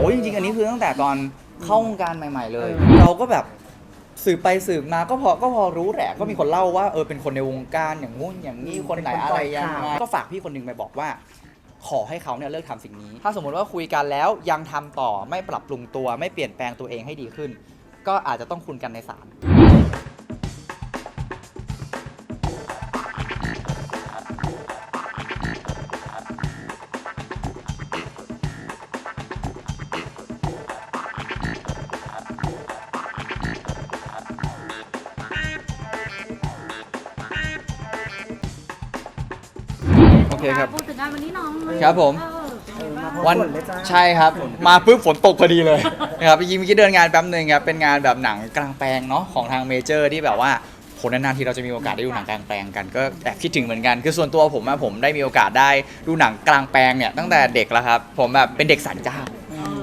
โอ้ยจริงๆ อันนี้คือตั้งแต่ตอนเข้าวงการใหม่ ๆ เลย เราก็แบบสืบไปสืบมาก็พอก็พอรู้แหละก็มีคนเล่าว่าเออเป็นคนในวงการอย่างงู้นอย่างนี้คนไหนอะไรยังไงก็ฝากพี่คนหนึ่งไปบอกว่า ขอให้เขาเนี่ยเลิกทำสิ่งนี้ ถ้าสมมติว่าคุยกันแล้วยังทำต่อไม่ปรับปรุงตัวไม่เปลี่ยนแปลงตัวเองให้ดีขึ้น ก็อาจจะต้องคุณกันในศาล เคครับ พูดถึงงานวันนี้น้องครับผม เออเออมาพร้อมวันฝนเลยจ้า ใช่ครับ มาปุ๊บฝนตกพอดีเลย นะครับจริงๆเมื่อกี้เดินงานแป๊บหนึ่งครับเป็นงานแบบหนังกลางแปลงเนาะของทางเมเจอร์ที่แบบว่าผลนานๆทีเราจะมีโอกาสได้ดูหนังกลางแปลงกันก็แอบคิดถึงเหมือนกันคือส่วนตัวผมอะผมได้มีโอกาสได้ดูหนังกลางแปลงเนี่ยตั้งแต่เด็กแล้วครับผมแบบเป็นเด็กสันเจ้า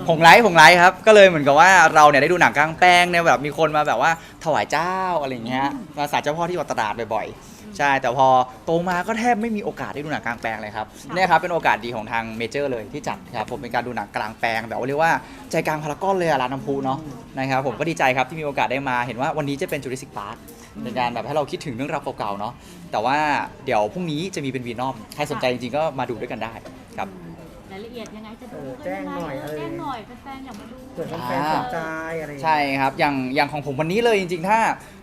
ผมไลฟ์ผมไลฟ์ครับ ก็เลยเหมือนกับว่าเราเนี่ยได้ดูหนังกลางแปลงเนี่ยแบบมีคนมาแบบว่าถวายเจ้าอะไรอย่างเงี้ยมาศาลเจ้าพ่อที่วัดตราดบ่อยๆ ใช่แต่พอโตมาก็แทบไม่มีโอกาสได้ดูหนังกลางแปลงเลยครับเนี่ยครับเป็นโอกาสดีของทางเมเจอร์เลยที่จัดครับผมเป็นการดูหนังกลางแปลงแบบว่าเรียกว่าใจกลางพารากอนเลยอะร้านน้ำพุเนาะนะครับผมก็ดีใจครับที่มีโอกาสได้มาเห็นว่าวันนี้จะเป็นจูริสิกพาร์คเป็นการแบบให้เราคิดถึงเรื่องราวเก่าๆเนาะแต่ว่าเดี๋ยวพรุ่งนี้จะมีเป็นวีนอมใครสนใจจริงๆก็มาดูด้วยกันได้ครับรายละเอียดยังไงจะดูเออแจ้งหน่อยเออเออ แจ้งหน่อยแฟนๆอยากมาดูเผื่อแฟนๆสนใจอะไรอย่างเงี้ย ใช่ครับ อย่างอย่างของผมวันนี้เลยจริงๆ ถ้า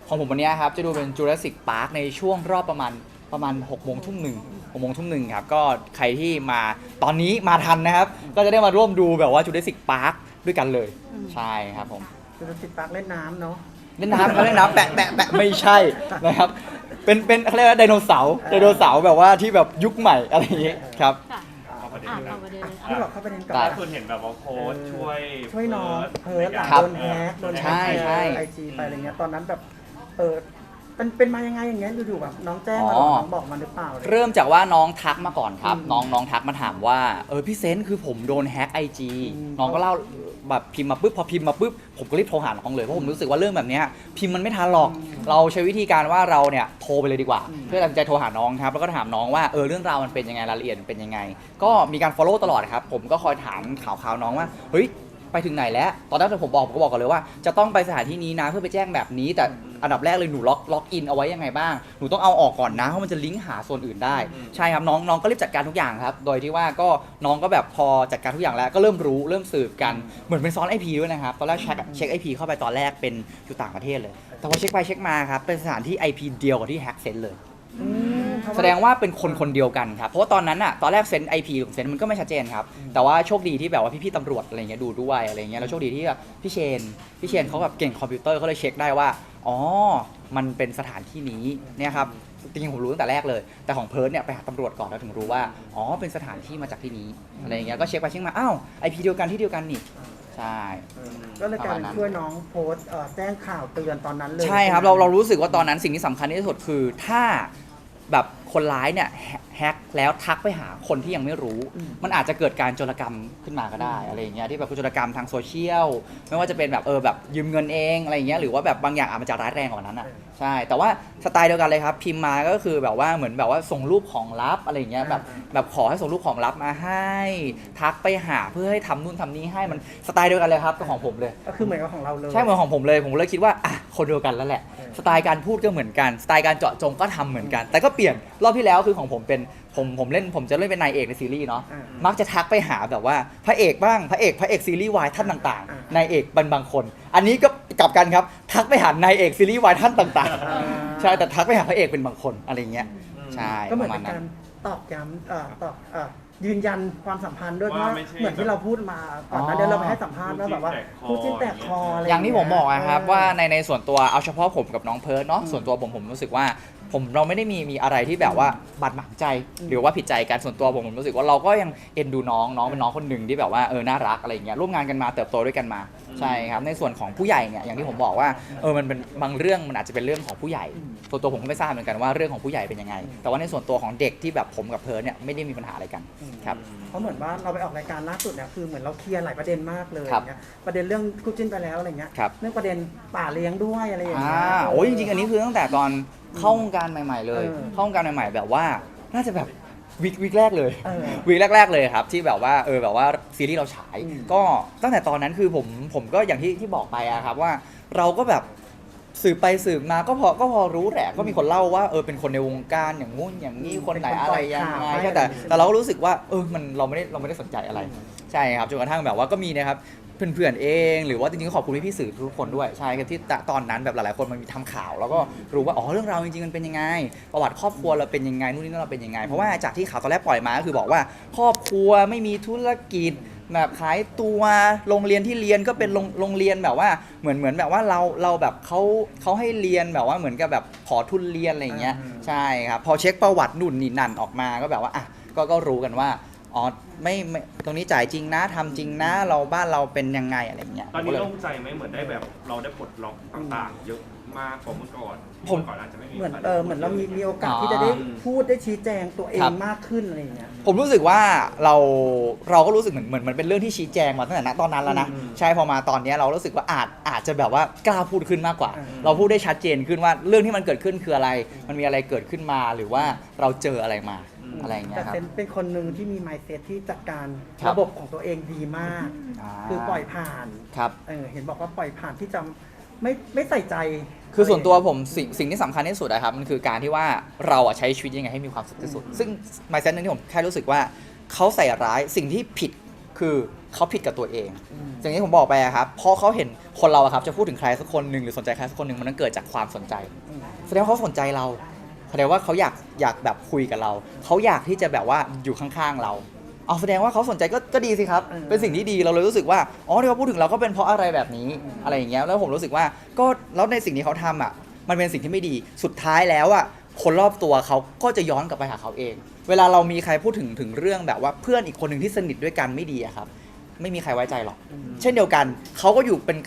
ของผมวันนี้ครับ จะดูเป็น Jurassic Park ในช่วงรอบประมาณประมาณ6โมงทุ่มหนึ่งหกโมงทุ่มหนึ่งครับ ก็ใครที่มาตอนนี้มาทันนะครับ ก็จะได้มาร่วมดูแบบว่า Jurassic Park ด้วยกันเลย ใช่ครับผมคือติดปากเล่นน้ำเนาะ เล่นน้ำครับเล่นน้ำแปะแปะแปะไม่ใช่นะครับ เป็นเป็นเขาเรียกว่าไดโนเสาร์ไดโนเสาร์แบบว่าที่แบบยุคใหม่อะไรอย่างงี้ครับ ค่ะเข้าประเด็นอะเลยเอาประเด็นเลยพี่อะบอกเข้าประเด็นก่อได้นล่าสุดเห็นแบบว่าโค้ชช่วยช่วยน้องเพิร์ดหลังครับโดนแฮกโดนแฮใช่กใช่ ไอจีไปอะไรเงี้ยตอนนั้นแบบเออเป็นเป็นมายังไงอย่างเงี้ยอยู่ๆแบบน้องแจ้งมาหรออ๋อน้องบอกมาหรือเปล่าอะไรเริ่มจากว่าน้องทักมาก่อนครับ อืมน้องน้องทักมาถามว่า เออพี่เซนต์คือผมโดนแฮ็กไอจีอืมน้องก็เล่า แบบพิมพ์มาปุ๊บพอพิมพ์มาปุ๊บผมก็รีบโทรหาน้องเลยเพราะผมรู้สึกว่าเรื่องแบบเนี้ยพิมพ์มันไม่ทันหรอก เราใช้วิธีการว่าเราเนี่ยโทรไปเลยดีกว่า เพื่อตัดสินใจโทรหาน้องครับแล้วก็ถามน้องว่าเออเรื่องราวมันเป็นยังไงรายละเอียดมันเป็นยังไง ก็มีการ follow ตลอดครับผมก็คอยถามข่าวข่าวๆน้องว่าเฮ้ย ไปถึงไหนแล้ว ตอนแรกที่ผมบอกผมก็บอกก่อนเลยว่าจะต้องไปสถานที่นี้นะเพื่อไปแจ้งแบบนี้ แต่อันดับแรกเลยหนูล็อกล็อกอินเอาไว้ยังไงบ้าง หนูต้องเอาออกก่อนนะเพราะมันจะลิงก์หาส่วนอื่นได้ ใช่ครับน้องน้องก็รีบจัดการทุกอย่างครับ โดยที่ว่าก็น้องก็แบบพอจัดการทุกอย่างแล้วก็เริ่มรู้เริ่มสืบกันเหมือนเป็นซ้อนไอพีด้วยนะครับตอนแรกเช็คเช็คไอพีเข้าไปตอนแรกเป็นอยู่ต่างประเทศเลย แต่พอเช็คไปเช็คมาครับเป็นสถานที่ IP เดียวกับที่แฮ็กเซนเลยอืมเพระ แสดงว่าเป็นคนคนเดียวกันครับ เพราะว่าตอนนั้นอะตอนแรกเซ็น IP ของเซ็นมันก็ไม่ชัดเจนครับ แต่ว่าโชคดีที่แบบว่าพี่ๆตำรวจอะไรเงี้ยดูด้วยอะไรเงี้ยแล้วโชคดีที่แบบพี่เชนพี่เชนเขาแบบเก่งคอมพิวเตอร์เขาเลยเช็คได้ว่าอ๋อ มันเป็นสถานที่นี้เนี่ยครับจริงๆผมรู้ตั้งแต่แรกเลย แต่ของเพิร์ดเนี่ยไปหาตำรวจก่อนแล้วถึงรู้ว่าอ๋อเป็นสถานที่มาจากที่นี้อะไรเงี้ยก็เช็คไปเช็คมาอ้าว IP เดียวกันที่เดียวกันนี่ใช่เออก็เลยกลายเป็นช่วยน้องโพสต์เอ่อแจ้งข่าวเตือนตอนนั้นเลยใช่ครับเราเรารู้สึกว่าตอนนั้นสิ่งที่สำคัญที่สุดคือ ถ้า แบบคนร้ายเนี่ยแฮแฮ็กแล้วทักไปหาคนที่ยังไม่รู้ มันอาจจะเกิดการโจรกรรมขึ้นมาก็ได้อะไรอย่างเงี้ยที่แบบโจรกรรมทางโซเชียลไม่ว่าจะเป็นแบบเออแบบยืมเงินเองอะไรอย่างเงี้ยหรือว่าแบบบางอย่างอาจจะร้ายแรงกว่านั้นอะใช่ แต่ว่าสไตล์เดียวกันเลยครับพิมพ์มาก็คือแบบว่าเหมือนแบบว่าส่งรูปของลับอะไรอย่างเงี้ยแบบแบบขอให้ส่งรูปของลับมาให้ ทักไปหาเพื่อให้ทำนู่นทำนี่ให้มันสไตล์เดียวกันเลยครับกับของผมเลย ก็คือเหมือนกับของเราเลยใช่เหมือนของผมเลย ผมเลยคิดว่าอะคนเดียวกันแล้วแหละเออ สไตล์การพูดก็เหมือนกัน สไตล์การเจาะจงก็ทำเหมือนกัน แต่ก็เปลี่ยนรอบที่แล้วคือของผมเป็นผมผมเล่นผมจะเล่นเป็นนายเอกในซีรีส์เนาะอ่ามักจะทักไปหาแบบว่าพระเอกบ้างพระเอกพระเอกซีรีส์วายท่านต่างอ่า ๆนายเอกบางบางคน อันนี้ก็กลับกันครับทักไปหานายเอกซีรีส์วายท่านต่างอ่าๆใช่แต่ทักไปหาพระเอกเป็นบางคนอะไรเงี้ยใช่ก็เหปมือนระมาเป็ณนนั้กาน รตอกย้ำเอ่อตอกเอ่อ ยืนยันความสัมพันธ์ด้วยเพว่าราะไม่ใช่ เหมือนที่เราพูดมาก่อนหนั้านเดี๋ยวเราไปให้สัมภาษณ์ว่าแบบว่าคู่คู่จิ้จิ้นนแตแตกกคคอออะไรอย่างที่ผมบอกอะครับเว่าในในส่วนตัวเอาเฉพาะผมกับน้องเพิร์ดเนาะส่วนตัวผมผมรู้สึกว่า ผมเราไม่ได้มีมีอะไรที่แบบว่าบาดหมางใจ หรือว่าผิดใจกันส่วนตัวผมผมรู้สึกว่าเราก็ยังเอ็นดูน้องน้องเป็นน้องคนหนึ่งที่แบบว่าเออน่ารักอะไรอย่างเงี้ยร่วมงานกันมาเติบโตด้วยกันมาใช่ครับในส่วนของผู้ใหญ่เนี่ยอย่างที่ผมบอกว่าเออมันเป็นบางเรื่องมันอาจจะเป็นเรื่องของผู้ใหญ่ส่วนตัวผมก็ไม่ทราบเหมือนกันว่าเรื่องของผู้ใหญ่เป็นยังไง แต่ว่าในส่วนตัวของเด็กที่แบบผมกับเพิร์ดเนี่ยไม่ได้มีปัญหาอะไรกันครับ เพราะเหมือนว่าเราไปออกรายการล่าสุดเนี่ยคือเหมือนเราเคลียร์หลายประเด็นมากเลยครับเนี่ยประเด็นเรื่องคู่จิ้นไปแล้วอะไรเงี้ยครับ เรื่องประเด็นป่าเลี้ยงด้วยอะไรอย่างอ่าเงี้ย โอ้ยจริงๆ อันนี้คือตั้งแต่ตอน เข้าวงการใหม่ ๆ เลย เออเข้าวงการใหม่ ๆ แบบว่าน่าจะแบบวิกวิกแรกเลยเออวีคแรก ๆ เลยครับ ที่แบบว่าเออแบบว่าซีรีส์เราฉาย อืม ก็ตั้งแต่ตอนนั้นคือผมผมก็อย่างที่ที่บอกไปอะครับว่าเราก็แบบสืบไปสืบมาก็พอก็พอรู้แหละก็มีคนเล่าว่าเออเป็นคนในวงการอย่างงู้นอย่างนี้คนไหนอะไรยังไงใช่แต่แต่เราก็รู้สึกว่าเออมันเราไม่ได้เราไม่ได้สนใจอะไร ใช่ครับจนกระทั่งแบบว่าก็มีนะครับ เพื่อนๆเอง หรือว่าจริงๆก็ขอบคุณพี่ๆสื่อทุกคนด้วยใช่ครับที่ตอนนั้นแบบหลายๆคนมันมีทำข่าว แล้วก็รู้ว่าอ๋อเรื่องราวจริงๆมันเป็นยังไง ประวัติครอบครัวเราเป็นยังไงนู่นนี่นั่นเราเป็นยังไงเพราะว่าจากที่ข่าวตอนแรกปล่อยมาก็คือบอกว่า ครอบครัวไม่มีธุรกิจแบบขายตัวโรงเรียนที่เรียนก็เป็นโรงโรงเรียนแบบว่าเหมือนเหมือนแบบว่าเราเราแบบเขาเขาให้เรียนแบบว่าเหมือนกับแบบขอทุนเรียนอะไรอย่างเงี้ยใช่ครับพอเช็คประวัตินุ่นนี่นั่นออกมาก็แบบว่าอะก็ก็รู้กันว่า อ๋อไม่ไม่ตรงนี้จ่ายจริงนะทำจริงนะ เราบ้านเราเป็นยังไงอะไรอย่างเงี้ยตอนก็นี้เลย โล่งใจไหมเหมือนได้แบบเราได้ปลดล็อกต่างๆ เยอะมากกว่าเมื่อก่อนผมเอก่อนอาจจะไม่มีเหมือนใครเออเหมือนเรามีมีโอกาสอ๋อที่จะได้พูดได้ชี้แจงตัวเอครังบ มากขึ้นอะไรอย่างเงี้ย ผมรู้สึกว่าเราเราก็รู้สึกเหมือนเหมือนมันเป็นเรื่องที่ชี้แจงมาตั้งแต่ณตอนนั้นแล้วนะอืมใช่พอมาตอนเนี้ยเรารู้สึกว่าอาจอาจจะแบบว่ากล้าพูดขึ้นมากกว่า อืม เราพูดได้ชัดเจนขึ้นว่าเรื่องที่มันเกิดขึ้นคืออะไร มันมีอะไรเกิดขึ้นมาหรือว่าเราเจออะไรมา อะไรอย่างเงี้แต่ยครับเป็นเป็นคนหนึ่งที่มี mindset ที่จัดการครับ ระบบของตัวเองดีมากาคือปล่อยผ่านครับ เออเห็นบอกว่าปล่อยผ่านที่จะไม่ไม่ใส่ใจคือส่วนตัวผมสิ่งสิ่งที่สำคัญที่สุดอะครับมันคือการที่ว่าเราอะใช้ชีวิตยังไงให้มีความสุขที่สุด ซึ่ง mindset นึงที่ผมแค่รู้สึกว่าเขาใส่ร้ายสิ่งที่ผิดคือเขาผิดกับตัวเองอืมอย่างที่ผมบอกไปอะครับพอเขาเห็นคนเราอะครับจะพูดถึงใครสักคนหนึ่งหรือสนใจใครสักคนหนึ่งมันต้องเกิดจากความสนใจ อืมแสดงว่าเขาสนใจเรา แสดงว่าเขาอยากอยากแบบคุยกับเรา เขาอยากที่จะแบบว่าอยู่ข้างๆเราเอาแสดงว่าเขาสนใจก็ก็ดีสิครับเออเป็นสิ่งที่ดีเราเลยรู้สึกว่าอ๋อที่เขาพูดถึงเราก็เป็นเพราะอะไรแบบนี้อะไรอย่างเงี้ยแล้วผมรู้สึกว่าก็แล้วในสิ่งที่เขาทำอะ มันเป็นสิ่งที่ไม่ดีสุดท้ายแล้วอะคนรอบตัวเขาก็จะย้อนกลับไปหาเขาเอง เวลาเรามีใครพูดถึงถึงเรื่องแบบว่าเพื่อนอีกคนหนึ่งที่สนิทด้วยกันไม่ดีอะครับ ไม่มีใครไว้ใจหรอก เช่นเดียวกันเขาก็อยู่เป็น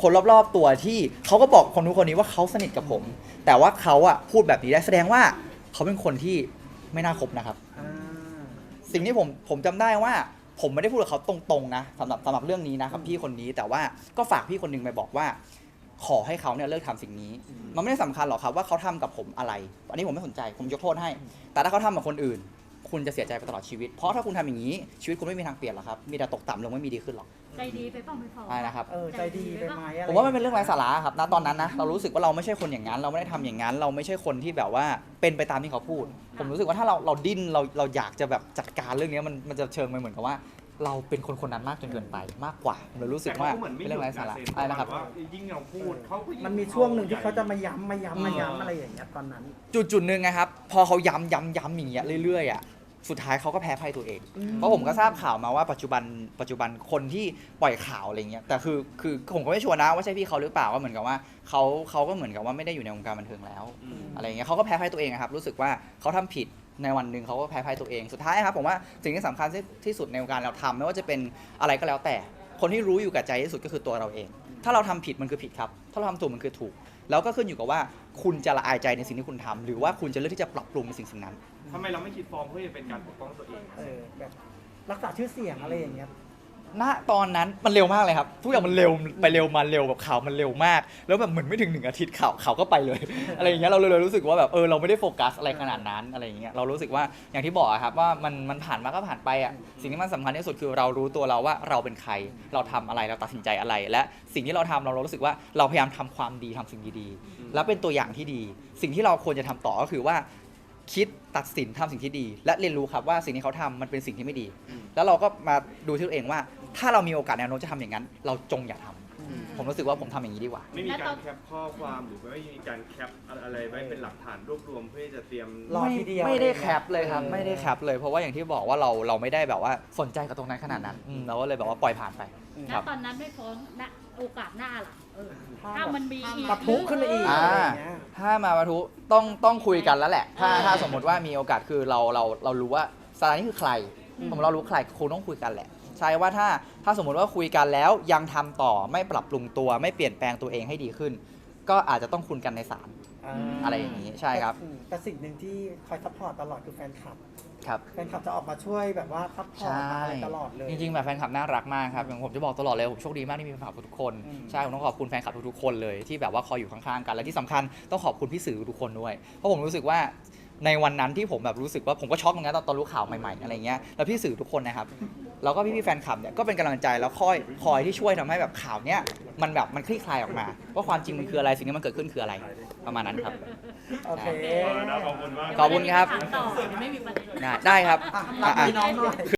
คนรอบๆตัวที่เขาก็บอกคนนู้นคนนี้ว่าเขาสนิทกับผม แต่ว่าเขาอะพูดแบบนี้ได้แสดงว่าเขาเป็นคนที่ไม่น่าคบนะครับ อ่าสิ่งที่ผมผมจำได้ว่า ผมไม่ได้พูดกับเขาตรงๆนะสำหรับสำหรับเรื่องนี้นะครับพี่คนนี้แต่ว่าก็ฝากพี่คนหนึงไปบอกว่า ขอให้เขาเนี่ยเลิกทำสิ่งนี้ มันไม่ได้สำคัญหรอกครับว่าเขาทำกับผมอะไร อันนี้ผมไม่สนใจผมยกโทษให้ แต่ถ้าเขาทำกับคนอื่น คุณจะเสียใจไปตลอดชีวิต เพราะถ้าคุณทำอย่างนี้ชีวิตคุณไม่มีทางเปลี่ยนหรอกครับมีแต่ตกต่ำลงไม่มีดีขึ้นหรอก ใจดีไปเปล่าไม่พอใช่นะครับ เออใจดีไปไหมอะไรผมว่ามันเป็นเรื่องไร้สาระครับณตอนนั้นนะเรารู้สึกว่าเราไม่ใช่คนอย่างนั้น เราไม่ได้ทำอย่างนั้น เราไม่ใช่คนที่แบบว่าเป็นไปตามที่เขาพูด ผมรู้สึกว่าถ้าเราเราดิ้นเราเราอยากจะแบบจัดการเรื่องนี้มันมันจะเชิงไปเหมือนกับว่า เราเป็นคนคนนั้นมากจนเกินไปมากกว่าผมเลยรู้สึกว่าแต่เขเหมือนไม่เป็นหเรื่ยุองไร้สาระดนะเซนอะไรนะครับว่ายิ่งเราพูดเขาก็ยิ่งมันมีช่วงหนึ่งที่เขาจะมาย้ำมาย้ำมาอืมย้ำอะไรอย่างเงี้ยตอนนั้น จุดจุดหนึ่งนะครับ พอเขาย้ำย้ำย้ำอย่างเงี้ยเรื่อยๆอะ สุดท้ายเขาก็แพ้ภัยตัวเองอืมเพราะผมก็ทราบข่าวมาว่าปัจจุบันปัจจุบันคนที่ปล่อยข่าวอะไรเงี้ยแต่คือคือผมก็ไม่ชัวร์นะว่าใช่พี่เขาหรือเปล่าว่าเหมือนกับว่าเขาเขาก็เหมือนกับว่าไม่ได้อยู่ในวงการบันเทิงแล้วอืมอะไรเงี้ยเขาก็แพ้ภัยตัวเองอะครับรู้สึกว่าเขาทำผิดในวันหนึ่งเขาก็แพ้ภัยตัวเองสุดท้ายครับผมว่าสิ่งที่สำคัญที่ที่สุดในวงการเราทำไม่ว่าจะเป็นอะไรก็แล้วแต่ คนที่รู้อยู่กับใจที่สุดก็คือตัวเราเอง ถ้าเราทำผิดมันคือผิดครับ ถ้าเราทำถูกมันคือถูก แล้วก็ขึ้นอยู่กับว่าคุณจะละอายใจในสิ่งที่คุณทำหรือว่าคุณจะเลือกที่จะปรับปรุงในสิ่งสิ่งนั้น ทำไมเราไม่คิดฟ้องเพื่อจะเป็นการปกป้องตัวเองเออแบบรักษาชื่อเสียงอะไรอย่างเงี้ย ณตอนนั้นมันเร็วมากเลยครับ ทุกอย่างมันเร็วไปเร็วมาเร็วแบบข่าวมันเร็วมาก แล้วแบบเหมือนไม่ถึงหนึ่งอาทิตย์ข่าวข่าวก็ไปเลย อะไรอย่างเงี้ยเราเลยรู้สึกว่าแบบเออเราไม่ได้โฟกัสอะไรขนาดนั้นอะไรอย่างเงี้ยเรารู้สึกว่าอย่างที่บอกอะครับว่ามันมันผ่านมาก็ผ่านไปอะสิ่งที่มันสำคัญที่สุดคือเรารู้ตัวเราว่าเราเป็นใครเราทำอะไรเราตัดสินใจอะไร และสิ่งที่เราทำเราเรารู้สึกว่าเราพยายามทำความดีทำสิ่งดีๆ แล้วเป็นตัวอย่างที่ดี สิ่งที่เราควรจะทำต่อก็คือว่า คิดตัดสินทำสิ่งที่ดี และเรียนรู้ครับว่าสิ่งที่เขาทำมันเป็นสิ่งที่ไม่ดีอืมแล้วเราก็มาดูที่ตัวเองว่า ถ้าเรามีโอกาสแนวโน้มจะทำอย่างนั้น เราจงอย่าทำผมรู้สึกว่าผมทำอย่างนี้ดีกว่า ไม่มีการแคปข้อความหรือไม่มีการแคปอะไรไว้เป็นหลักฐานรวบรวมเพื่อจะเตรียมรอทีเดียวไม่ได้อะไรเงี้ยแคปเลยครับเออไม่ได้แคปเลยเพราะว่าอย่างที่บอกว่าเราเราไม่ได้แบบว่าสนใจกับตรงนั้นขนาดนั้นอืมเราก็เลยแบบว่าปล่อยผ่านไปณครับตอนนั้นไม่ฟ้องณโอกาสหน้าล่ะเออ ถ้าถ้ามันมีอีก ปะทุขึ้นมาอีกอ่าอะไรอย่างเงี้ย ถ้ามาประทุต้องต้องคุยกันแล้วแหละ ถ้าถ้าสมมติว่ามีโอกาสคือเราเราเรารู้ว่าสถานนี้คือใครผมเรารู้ใครคงต้องคุยกันแหละ ใช่ว่าถ้าถ้าสมมติว่าคุยกันแล้วยังทำต่อไม่ปรับปรุงตัวไม่เปลี่ยนแปลงตัวเองให้ดีขึ้น ก็อาจจะต้องคุยกันในศาลอ่าอะไรอย่างนี้ใช่ครับแต่แต่สิ่งหนึ่งที่คอยซัพพอร์ตตลอดคือแฟนคลับ ครับ แฟนคลับจะออกมาช่วยแบบว่าซัพพอร์ตใช่อะไรตลอดเลย จริงๆแบบแฟนคลับน่ารักมากครับอย่างผมจะบอกตลอดเลยผมโชคดีมากที่มีแฟนคลับทุกคนอืม ใช่ผมต้องขอบคุณแฟนคลับทุกๆคนเลยที่แบบว่าคอยอยู่ข้างๆกันและที่สำคัญต้องขอบคุณพี่สื่อทุกคนด้วย เพราะผมรู้สึกว่าในวันนั้นที่ผมแบบรู้สึกว่าผมก็ช็อกเหมือนกันตอนตอนรู้ข่าวใหม่ๆอะไรเงี้ยแล้วพี่สื่อทุกคนนะครับ แล้วก็พี่ๆแฟนคลับเนี่ยก็เป็นกำลังใจแล้วคอยคอยที่ช่วยทำให้แบบข่าวเนี้ยมันแบบมันคลี่คลายออกมาว่าความจริงมันคืออะไรสิ่งที่มันเกิดขึ้นคืออะไรประมาณนั้นครับ โอเคขอบคุณมากขอบคุณครับถามต่อเดี๋ยวไม่มีประเด็นได้ได้ครับอะรับอะ พี่น้องหน่อย